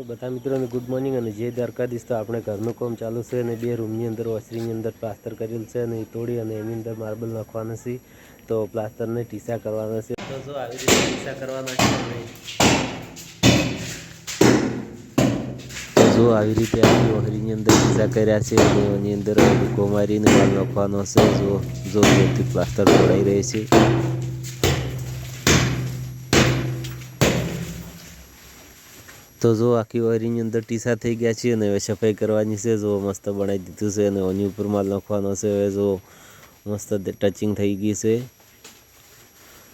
તો બધા મિત્રોને ગુડ મોર્નિંગ અને જે દ્વારકાધીશ. તો આપણે ઘરનું કામ ચાલુ છે અને બે રૂમની અંદર વોશરીની અંદર પ્લાસ્ટર કરેલ છે અને એ તોડી અને એની અંદર માર્બલ નાખવાના છે. તો પ્લાસ્ટરને ટીસા કરવાના છે. તો જો આવી રીતે ટીસા કરવાના છે જો આવી રીતે આખી વોહરીની અંદર ટીસા કર્યા છે અને એની અંદર કોમારીને મારીને માલ નાખવાનો છે. જો જો પ્લાસ્ટર તોડાઈ રહે છે. તો જો આખી વાયરિંગની અંદર ટીસા થઈ ગયા છે અને હવે સફાઈ કરવાની છે, જો મસ્ત બનાવી દીધું છે અને ઓની ઉપર માલ નાખવાનો છે, હવે જો મસ્ત ટચિંગ થઈ ગઈ છે.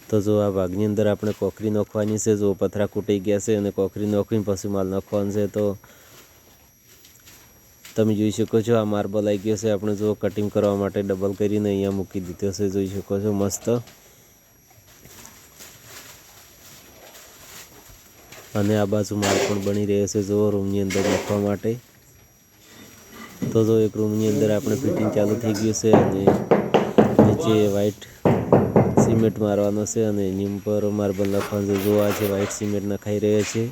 તો જો આ ભાગની અંદર આપણે કોકરી નાખવાની છે, જો પથરા કૂટી ગયા છે અને કોકરી નાખીને પછી માલ નાખવાનો છે, તો તમે જોઈ શકો છો આ માર્બલ આવી ગયો છે, આપણે જો કટિંગ કરવા માટે ડબલ કરીને અહીંયા મૂકી દીધો છે, જોઈ શકો છો મસ્ત. અને આ બાજુ માલ પણ બની રહ્યો છે જો રૂમની અંદર લખવા માટે. તો જો એક રૂમની અંદર આપણે ફિટિંગ ચાલુ થઈ ગયું છે અને નીચે વ્હાઈટ સિમેન્ટ મારવાનો છે અને એની ઉપર માર્બલ નાખવાનું છે. જો આ છે વ્હાઈટ સિમેન્ટ નખાઈ રહ્યો છે.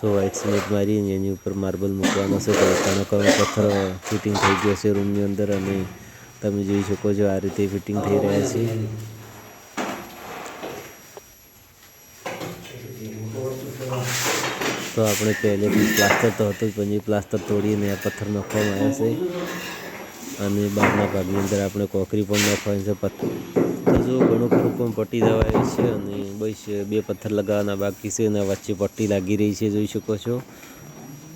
સો વ્હાઈટ સિમેન્ટ મારી એની ઉપર માર્બલ મૂકવાનો છે. તો કણો કણો પથ્થર ફિટિંગ થઈ ગયો છે રૂમની અંદર અને તમે જોઈ શકો છો આ રીતે ફિટિંગ થઈ રહ્યા છે. તો આપણે પહેલેથી પ્લાસ્ટર તો હતું પણ એ પ્લાસ્ટર તોડીને આ પથ્થર નાખવામાં આવ્યા છે. અને બહારના ભાગની અંદર આપણે કોકરી પણ નાખવાની છે. પથ્થર જો ઘણું ખરું પણ પટ્ટી જવાય છે અને બસ બે પથ્થર લગાવવાના બાકી છે અને વચ્ચે પટ્ટી લાગી રહી છે, જોઈ શકો છો.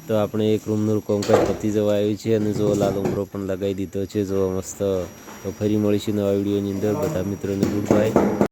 તો આપણે એક રૂમનું કોમકાજ પતી જવા આવ્યું છે અને જો લાલ ઉમરો પણ લગાવી દીધો છે. જો મસ્ત તો ફરી મળીશું નવા વિડીયોની અંદર. બધા મિત્રોને ગુડ બાય